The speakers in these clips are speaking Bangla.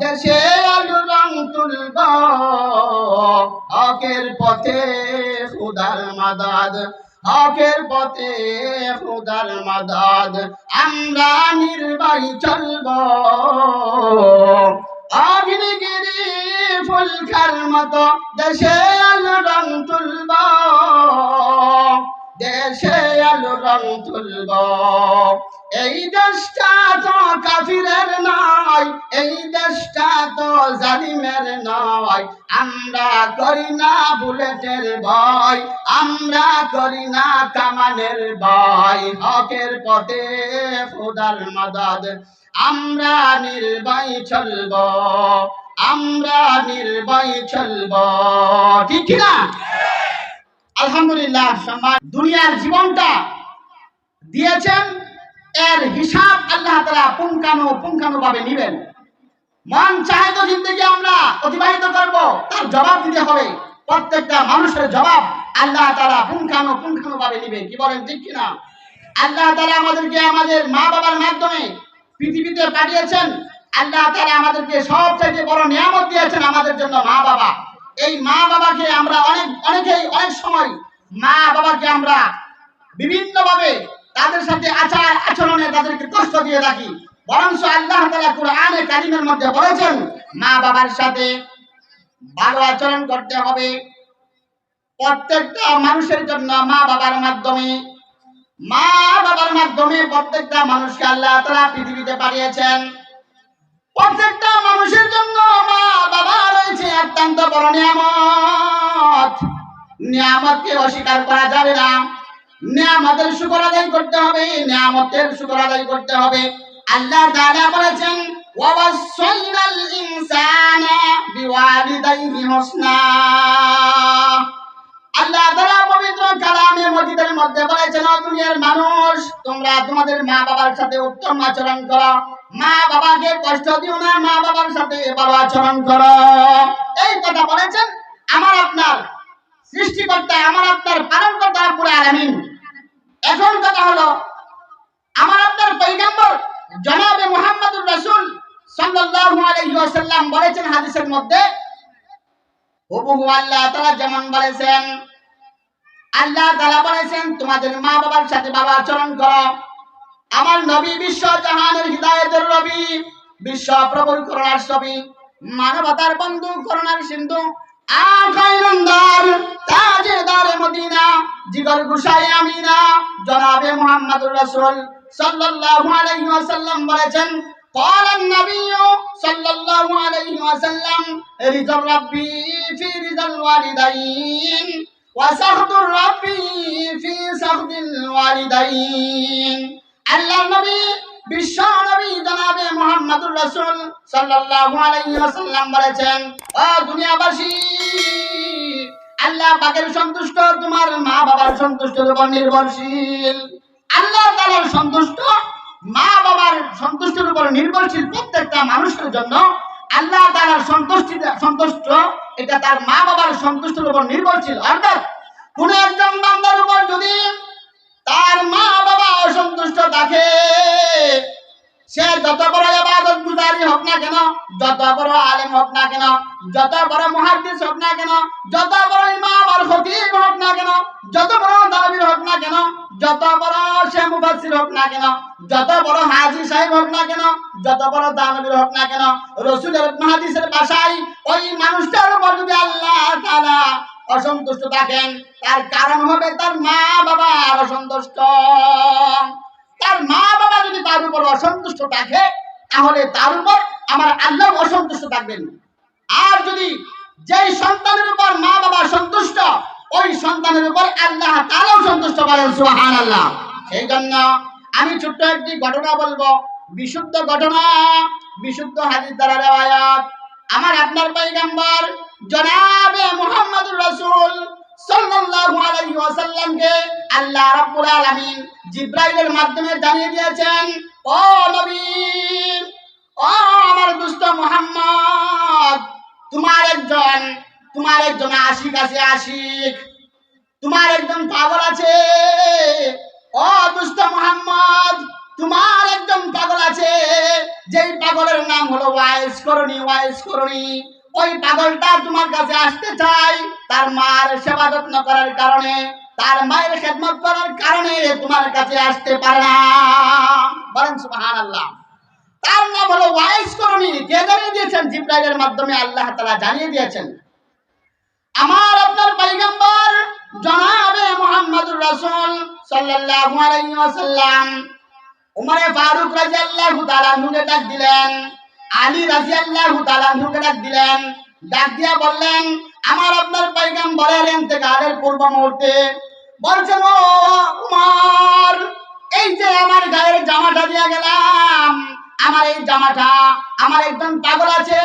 দেশে আলু রং তুলব, হকের পথে খুদার মাদাদ, হকের পথে খুদার মাদাদ, আমরা নির্বাহী চলব। অগ্নিগিরি ফুলকার মতো দেশে আলু রং তুলব দেশে আলু রং তুলব। এই দেশটা তো কাফিরের নয়, এই দেশটা তো জালিমের নয়। আমরা করি না বুলেটের ভয়, আমরা করি না কামানের ভয়। হকের পথে খোদার মাদাদ, আমরা নির্বাই চলব, আমরা নির্বাই চলব। ঠিক না? আলহামদুলিল্লাহ, সম্মান দুনিয়ার জীবনটা দিয়েছেন এর হিসাব আল্লাহ তারা পুঙ্খানু পুঙ্খানু ভাবে নিবেন। মন চাহে তো জিন্দগি আমরা অতিবাহিত করব, তার জবাব দিতে হবে। প্রত্যেকটা মানুষের জবাব আল্লাহ তারা পুঙ্খানু পুঙ্খানু ভাবে নিবে, কি বলেন ঠিক কিনা? আল্লাহ তারা আমাদেরকে আমাদের মা বাবার মাধ্যমে পৃথিবীতে পাঠিয়েছেন। আল্লাহ তারা আমাদেরকে সব থেকে বড় নিয়ামত দিয়েছেন আমাদের জন্য মা বাবা এই মা বাবাকে আমরা অনেক, অনেকেই অনেক সময় মা বাবাকে আমরা বিভিন্নভাবে তাদের সাথে আচার আচরণে তাদেরকে কষ্ট দিয়ে থাকি বরঞ্চ আল্লাহ তালা কোরআনে কারিমের মধ্যে বলেছেন, মা বাবার সাথে ভালো আচরণ করতে হবে। প্রত্যেকটা মানুষের জন্য মা বাবার মাধ্যমে, মা বাবার মাধ্যমে প্রত্যেকটা মানুষকে আল্লাহ তালা পৃথিবীতে পাঠিয়েছেন। প্রত্যেকটা মানুষের জন্য মা বাবা রয়েছে অত্যন্ত বড় নিয়ামত। নিয়ামতকে অস্বীকার করা যাবে না। নিয়ামতের শুকর আদায় করতে হবে, নিয়ামতের শুকর আদায় করতে হবে। আল্লাহ তাআলা বলেছেন ইনসানা বিওয়ালিদাইহি হুসনা। আল্লাহ তাআলা পবিত্র কালামে মধ্যে বলেছেন দুনিয়ার মানুষ, তোমরা তোমাদের মা বাবার সাথে উত্তম আচরণ করো। মা বাবাকে কষ্ট দিও না মা বাবার সাথে ভালো আচরণ করো। এই কথা বলেছেন আমার আপনার সৃষ্টিকর্তা আমার আপনার পালন করতে পুরো আলামিন। এখন কথা হলো, আমার আপনার পৈগম্বর জনাবে মুহাম্মদুর রাসূল সাল্লাল্লাহু আলাইহি ওয়াসাল্লাম বলেছেন হাদিসের মধ্যে হুবহু আল্লাহ তাআলা যেমন বলেছেন, আল্লাহ তাআলা বলেছেন, তোমাদের মা বাবার সাথে ভালো আচরণ করো। আমার নবী বিশ্ব জাহানের হৃদায়তের রবি বিশ্ব প্রভুর করুণার ছবি, মানবতার বন্ধু, করুণার সিন্ধু জিগর গুসাই আমিনা জনাবে মুহাম্মদুর রাসূল সাল্লাল্লাহু আলাইহি ওয়াসাল্লাম বলেছেন قال النبي صلى الله عليه وسلم رضا ربي في رضا الوالدين وسخط الرب في سخط الوالدين আল্লাহ নবী বিশ্ব নবী জনাবে মুহাম্মদুর রাসূল সাল্লাল্লাহু আলাইহি ওয়াসাল্লাম বলেছেন, ও দুনিয়াবাসী, আল্লাহ সন্তুষ্ট, তোমার মা বাবার নির্ভরশীল। আল্লাহ সন্তুষ্ট মা বাবার সন্তুষ্টের নির্ভরশীল প্রত্যেকটা মানুষের জন্য আল্লাহ তাআলার সন্তুষ্টি সন্তুষ্ট, এটা তার মা বাবার সন্তুষ্টির উপর নির্ভরশীল, অর্থাৎ কোন একজন বান্দার উপর যদি তার মা বাবা অসন্তুষ্ট থাকে। সে যত বড় ইবাদত গুজারি হোক না কেন, যত বড় আলেম হোক না কেন, যত বড় মুহাদ্দিস হোক না কেন, যত বড় ইমাম আর খতিব হোক না কেন, যত বড় দাবির হোক না কেন, যত বড় সে মুফাসসির হোক না কেন, যত বড় হাজি সাহেব হোক না কেন, যত বড় দানবীর হোক না কেন, রসুলের হাদিসের ভাষায় ওই মানুষটার উপর যদি আল্লাহ তাআলা অসন্তুষ্ট থাকেন তার কারণ হবে তার মা বাবা আর অসন্তুষ্ট। তার মা বাবা যদি তার উপর অসন্তুষ্ট থাকে, তাহলে তার উপর আমার আল্লাহ অসন্তুষ্ট থাকবেন। আর যদি যেই সন্তানের উপর মা বাবা সন্তুষ্ট, ওই সন্তানের উপর আল্লাহ তারাও সন্তুষ্ট করেন সুহান আল্লাহ সেই জন্য আমি ছোট্ট একটি ঘটনা বলব। বিশুদ্ধ ঘটনা, বিশুদ্ধ হাদিস দ্বারা রেওয়ায়াত। আমার আপনার পয়গম্বর জনাবে মুহাম্মদুর রাসূল সাল্লাল্লাহু আলাইহি ওয়াসাল্লামকে আল্লাহ রাব্বুল আলামিন জিব্রাইলের মাধ্যমে জানিয়ে দিয়েছেন, ও নবী, ও আমার দুষ্ট মুহাম্মদ, তোমার একজন তোমার একজন আশিক আছে, আশিক। তোমার একজন পাগল আছে। ও দুষ্ট মুহাম্মদ, তোমার একজন পাগল আছে। যেই পাগলের নাম হলো ওয়াইস করণী ওয়াইস করণী। ওই পাগলটা তোমার কাছে আসতে চাই। তার মার সেবা যত্ন করার কারণে, তার মায়ের খেদমত করার কারণে তোমার কাছে আসতে পারে না। বলেন সুবহান আল্লাহ তার নাম হলো ওয়াইস করণী কে জানিয়ে দিয়েছেন জিব্রাইলের মাধ্যমে আল্লাহ তাআলা জানিয়ে দিয়েছেন। আমার আপনার পয়গম্বর জনাবে মুহাম্মদুর রাসূল সাল্লাল্লাহু আলাইহি ওয়াসাল্লাম। উমরে ফারুক রাদিয়াল্লাহু তাআলা ডাক দিলেন। আলী তাআলা নুকে ডাক দিলেন। ডাক দিয়া বললেন, আমার আপনার পয়গম্বরের ইন্তেকালের পূর্ব মুহূর্তে বলছেন ও উমর, এই যে আমার গায়ের জামাটা দিয়া গেলাম। আমার এই জামাটা, আমার একজন পাগল আছে।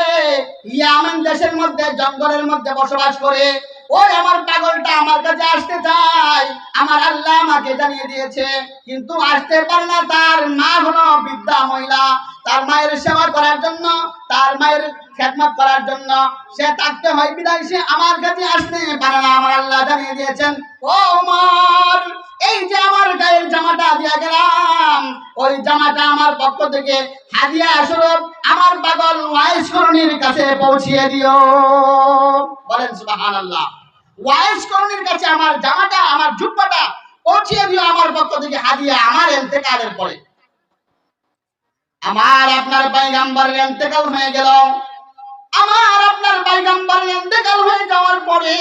ইয়ামেন দেশের মধ্যে, জঙ্গলের মধ্যে বসবাস করে। ওই আমার পাগলটা আমার কাছে আসতে চায়। আমার আল্লাহ আমাকে জানিয়ে দিয়েছে, কিন্তু আসতে পারে না, তার মা হলো বিদ্যা মহিলা। তার মায়ের সেবা করার জন্য, তার মায়ের খেদমত করার জন্য সে থাকতে হয়, বিদায় সে আমার কাছে আসতে পারে না, আমার আল্লাহ জানিয়ে দিয়েছেন, ও আমার এই যে আমার গায়ের জামাটা দিয়া গেলাম ওই জামাটা আমার পক্ষ থেকে হাদিয়া স্বরূপ আমার পাগল ওয়াইস করণীর কাছে পৌঁছিয়ে দিও। বলেন সুবহানাল্লাহ। ওয়াইস করণীর কাছে আমার জামাটা, আমার জুব্বাটা পৌঁছিয়ে দিও আমার পক্ষ থেকে হাদিয়া আমার ইন্তেকালের পরে। আমার আপনার পয়গাম্বরের ইন্তেকাল হয়ে গেল। আমার আপনার পয়গাম্বরের ইন্তেকাল হয়ে যাওয়ার পরে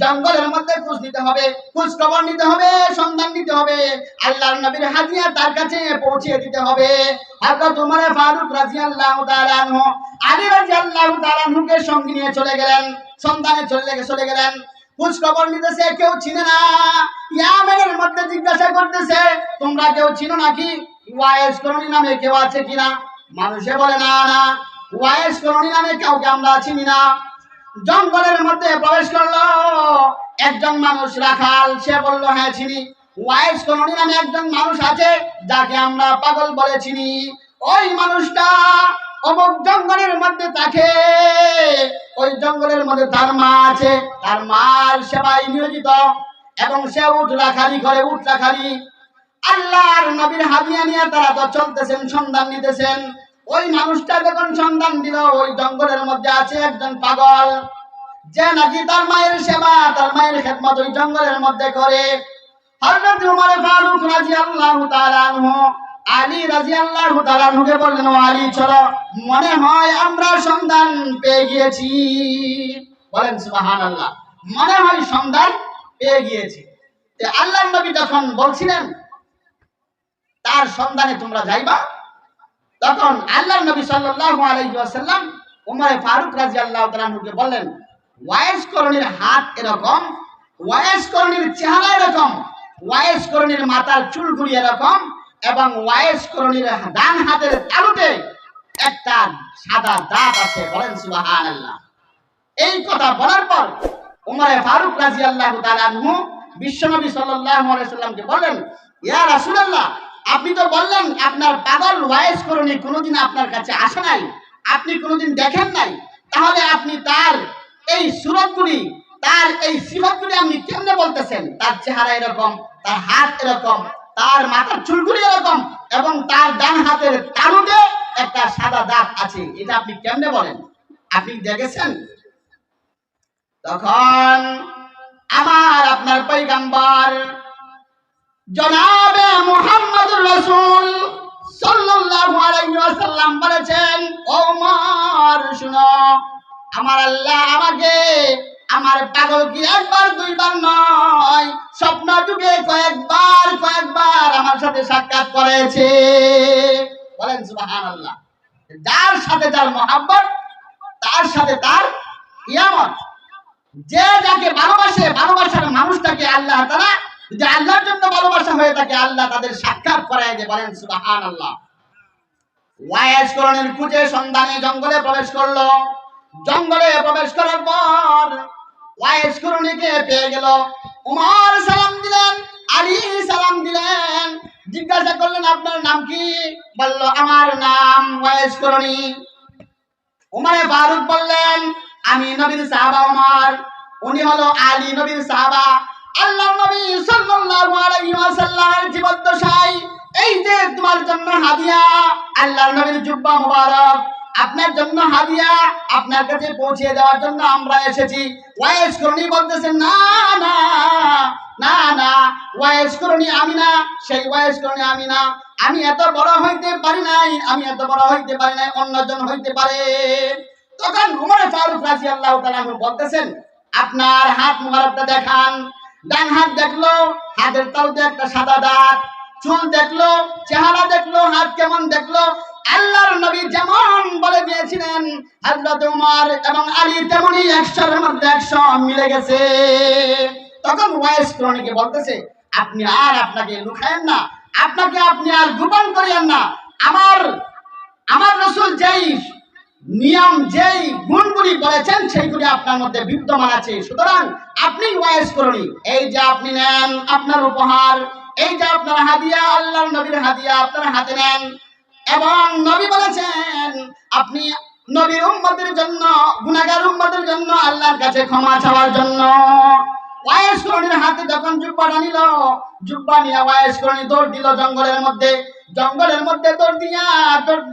জঙ্গলের মধ্যে খোঁজ নিতে হবে খোঁজ খবর নিতে হবে, সন্ধান নিতে হবে, আল্লাহর নবীর হাদিয়া তার কাছে পৌঁছে দিতে হবে। হযরত উমর ফারুক রাদিয়াল্লাহু তাআলা আনহু, আলী রাদিয়াল্লাহু তাআলা আনহুকে সঙ্গে নিয়ে চলে গেলেন, সন্ধানে চলে চলে গেলেন। খোঁজ নিতেছে, কেউ চিনে না। ইয়ামেনের মধ্যে জিজ্ঞাসা করতেছে, তোমরা কেউ চিনো নাকি? ওয়াইস করণী নামে কেউ আছে কিনা? মানুষে বলে, না না, ওয়াইস করণী নামে কাউকে আমরা চিনি না। জঙ্গলের মধ্যে প্রবেশ করল। একজন মানুষ রাখাল, সে বলল হ্যাঁ চিনি। ওয়াইস করণী নামে একজন মানুষ আছে, যাকে আমরা পাগল বলে চিনি। ওই মানুষটা অমুক জঙ্গলের মধ্যে ওই জঙ্গলের মধ্যে তার মা আছে, তার মার সেবায় নিয়োজিত, এবং সে উঠ রাখালি করে উঠ রাখালি আল্লাহর নবীর হাদিয়া নিয়ে তারা তো চলতেছেন, সন্ধান নিতেছেন। ওই মানুষটা যখন সন্ধান দিল, ওই জঙ্গলের মধ্যে আছে একজন পাগল। যে নাকি তার মায়ের সেবা, তার মায়ের খেদমত ওই জঙ্গলের মধ্যে করে। হযরত উমর ফারুক রাদিয়াল্লাহু তাআলা আনহু আলী রাদিয়াল্লাহু তাআলা আনহুকে বললেন আলী, চলো। মনে হয় আমরা সন্ধান পেয়ে গিয়েছি। বলেন, সুবহানাল্লাহ, মনে হয় সন্ধান পেয়ে গিয়েছি। আল্লাহ নবী যখন বলছিলেন, তার সন্ধানে তোমরা যাইবা? তখন আল্লাহর নবী সাল্লাল্লাহু আলাইহি ওয়াসাল্লাম উমর ফারুক রাদিয়াল্লাহু তাআলা আনহুকে বললেন, ওয়াইস করণীর হাত এরকম, ওয়াইস করণীর চেহারা এরকম, ওয়াইস করণীর মাথার চুলগুলি এরকম এবং ওয়াইস করণীর ডান হাতের তালুতে একটা সাদা দাঁত আছে, বলেন সুবহানাল্লাহ। এই কথা বলার পর উমরে ফারুক রাদিয়াল্লাহু তাআলা আনহু বিশ্বনবী সাল্লামকে বললেন, ইয়া রাসূলুল্লাহ, আপনি তো বললেন আপনার পাগল ওয়াইস করণী কোনোদিন আপনার কাছে আসে নাই, আপনি কোনোদিন দেখেন নাই। তাহলে আপনি তার এই সুরতগুলি, তার এই সিফতগুলি আপনি কেমনে বলতেছেন? তার চেহারা এরকম, তার হাত এরকম তার মাথার চুলগুলি এরকম এবং তার ডান হাতের তালুতে একটা সাদা দাগ আছে। এটা আপনি কেমনে বলেন? আপনি দেখেছেন? তখন আমার আপনার পৈগাম্বার জনাবে মোহাম্মদ রাসূল সাল্লাল্লাহু আলাইহি ওয়াসাল্লাম বলেছেন ওমর শুনো আমার আল্লাহ আমাকে, আমার পাগল কি একবার, দুইবার নয়, স্বপ্ন যুগে কয়েকবার কয়েকবার আমার সাথে সাক্ষাৎ করেছে। বলেন সুবহানাল্লাহ, যার সাথে যার মহাব্বত, তার সাথে তার কিয়ামত। যে যাকে ভালোবাসে, ভালোবাসার মানুষটাকে আল্লাহ তারা যদি আল্লাহর জন্য ভালোবাসা হয়ে থাকে, আল্লাহ তাদের সাক্ষাৎ করায় যে বলেন সুবাহান আল্লাহ ওয়াইস করণের খুঁজে সন্ধানে জঙ্গলে প্রবেশ করল। জঙ্গলে প্রবেশ করার পর ওয়াইস করণীকে পেয়ে গেল। উমর সালাম দিলেন, আলী সালাম দিলেন। জিজ্ঞাসা করলেন, আপনার নাম কি? বলল, আমার নাম ওয়াইস করণী উমারে ফারুক বললেন, আমি নবীর সাহাবা উমার। উনি হলো আলী নবীর সাহাবা। আল্লাহ নবী সাল্লাল্লাহু আলাইহি ওয়াসাল্লামের জীবদ্দশায়, এই যে তোমার জন্য হাদিয়া, আল্লাহর নবীর জুব্বা মুবারক। আপনার জন্য হাদিয়া আপনার কাছে পৌঁছে দেওয়ার জন্য আমরা এসেছি। ওয়াইস করণী না না না না আমি না, সেই আমি না। আমি এত বড় হইতে পারি নাই, আমি এত বড় হইতে পারি নাই, অন্যজন হইতে পারে। তখন উমর ফারুক তাআলা আনহু বলতেছেন, আপনার হাত মুবারকটা দেখান। ডান হাত দেখল, হাতের তালুতে একটা সাদা দাঁত চুল দেখল, চেহারা দেখল, হাত কেমন দেখল আল্লাহর নবী যেমন বলে দিয়েছিলেন হযরত উমর এবং আলী তেমনি একশোর মধ্যে একশো মিলে গেছে। তখন ওয়াইস ক্রনিকে বলতেছে, আপনি আর আপনাকে লুকায়েন না, আপনাকে আপনি আর গোপন করিয়েন না। আমার আমার রসুল যেই নিয়ম, যেই গুণগুলি বলেছেন, সেইগুলি আপনার মধ্যে বিদ্যমান আছে। সুতরাং আপনি ওয়াইস করুন এই যে আপনি নেন আপনার উপহার, এই যে আপনার হাদিয়া, আল্লাহর নবীর হাদিয়া আপনার হাতে নেন এবং নবী বলেছেন, আপনি নবীর উম্মতের জন্য, গুনাহগার উম্মতের জন্য আল্লাহর কাছে ক্ষমা চাওয়ার জন্য ওয়াইস করণীর হাতে যখন জুব্বাটা নিল জুব্বা নিয়ে ওয়াইস করণী দৌড় দিল জঙ্গলের মধ্যে। জঙ্গলের মধ্যে দৌড় দিয়া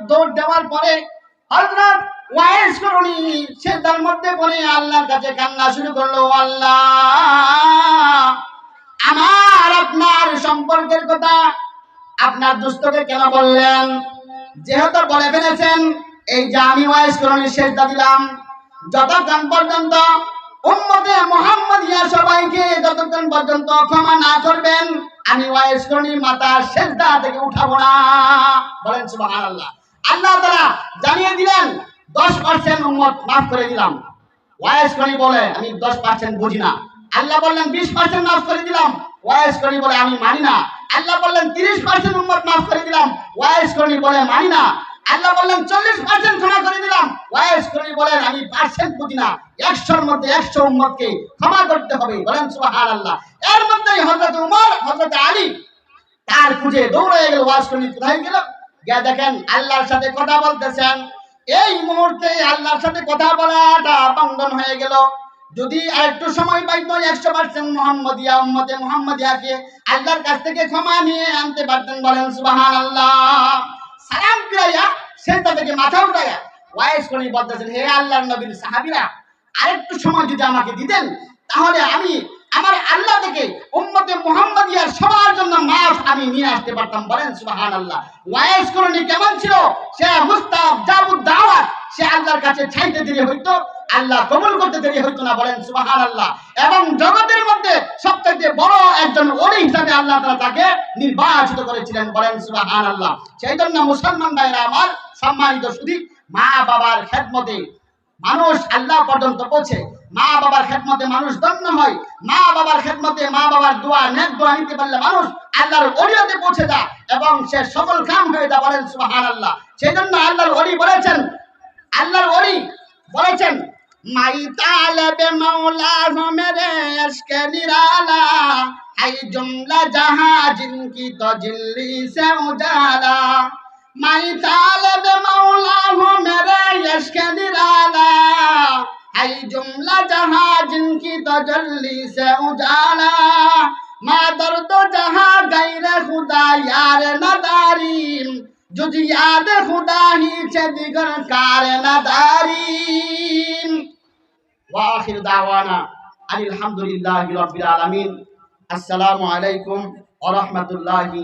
দৌড়- দেওয়ার পরে হযরত ওয়াইস করণী সে তার মধ্যে পড়ে আল্লাহর কাছে কান্না শুরু করল আল্লাহ, আমার, আপনার সম্পর্কের কথা আপনার দুস্থকে কেন বললেন? যেহেতু বলে ফেলেছেন, এই যে আমি ওয়াইস করণী শেষদা দিলাম। যতক্ষণ পর্যন্ত উম্মতে মুহাম্মদিয়া সবাইকে যতক্ষণ পর্যন্ত ক্ষমা না করবেন, আমি ওয়াইস করণীর শেষদা থেকে উঠাবো না। বলেন সুবহানাল্লাহ। আল্লাহ তাআলা জানিয়ে দিলেন, দশ পার্সেন্ট উম্মত মাফ করে দিলাম। ওয়াইস করি বলে, আমি দশ পার্সেন্ট বুঝি না। আল্লাহ বললেন, বিশ পার্সেন্ট মাফ করে দিলাম। ওয়াইস করি বলে, আমি মানি না। আল্লাহ বললেন, তিরিশ পার্সেন্ট উম্মত মাফ করে দিলাম, ওয়াইস করি বলে মানি না। আল্লাহ বললেন, চল্লিশ পার্সেন্ট ক্ষমা করে দিলাম, ওয়াইস করি বলেন আমি পার্সেন্ট বুঝি না। একশোর মধ্যে একশো উম্মতকে ক্ষমা করতে হবে বলেন সুবাহান আল্লাহ এর মধ্যেই হজরত উমর হজরত আলী, তার খুঁজে দৌড়ে গেল ওয়াজ করি কোথায় গেল? গিয়া দেখেন, আল্লাহর সাথে কথা বলতেছেন। এই মুহূর্তে আল্লাহর সাথে কথা বলাটা বন্ধন হয়ে গেল। যদি একটু সময় পাইতো একশো পার্সেন্ট মোহাম্মদিয়া উম্মতে মোহাম্মদিয়াকে আল্লাহর কাছ থেকে ক্ষমা নিয়ে আনতে পারতেন বলেন সুবাহান আল্লাহ সালাম ফিরাইয়া সে তাদেরকে মাথা উঠাইয়া ওয়াইস করে বলতেছেন, হে আল্লাহর নবীর সাহাবিরা, আরেকটু সময় যদি আমাকে দিতেন, তাহলে আমি আমার আল্লাহ থেকে উম্মতে মুহাম্মাদিয়ার সবার জন্য মাফ আমি নিয়ে আসতে পারতাম। বলেন সুবহানাল্লাহ। ওয়াইস করনি কেমন ছিল? সে মুস্তাব জাবুদ দাওয়াত। সে আল্লাহর কাছে চাইতে দেরি হইতো, আল্লাহ কবুল করতে দেরি হইতো না, বলেন সুবহানাল্লাহ। এবং জগতের মধ্যে সবথেকে বড় একজন ওলি হিসাবে আল্লাহ তাআলা তাকে নির্বাচিত করেছিলেন, বলেন সুবহানাল্লাহ। সেই জন্য মুসলমান ভাইরা আমার সম্মানিত শুধু মা বাবার খেদমতে মানুষ আল্লাহ পর্যন্ত পৌঁছে। মা বাবার খেদমতে মানুষ ধন্য হয়। মা বাবার খেদমতে মা বাবার দোয়া, নেক দোয়া নিতে পারলে মানুষ আল্লাহর অলিয়তে পৌঁছে যায় এবং সে সফল কাম হয়ে যায় বলেন সুবাহান আল্লাহ সেই জন্য আল্লাহর অলি বলেছেন, আল্লাহর অলি বলেছেন, মাই তালেবে মৌলা মেরে ইশকে নিরালা, হাই জুমলা জাহাं জিনকি তো জিল্লি সে উজালা। মাই তালেবে মৌলা आई जुमला जहाँ जिनकी तजल्ली से उजाला माँ दर्द जहाँ गैर खुदा यार नदारी जुज याद खुदा ही से दिगर कार नदारी वाखिर दावाना अनिल हमदुलिल्लाह रब्बिल आलमीन अस्सलाम वालेकुम और रहमतुल्लाहि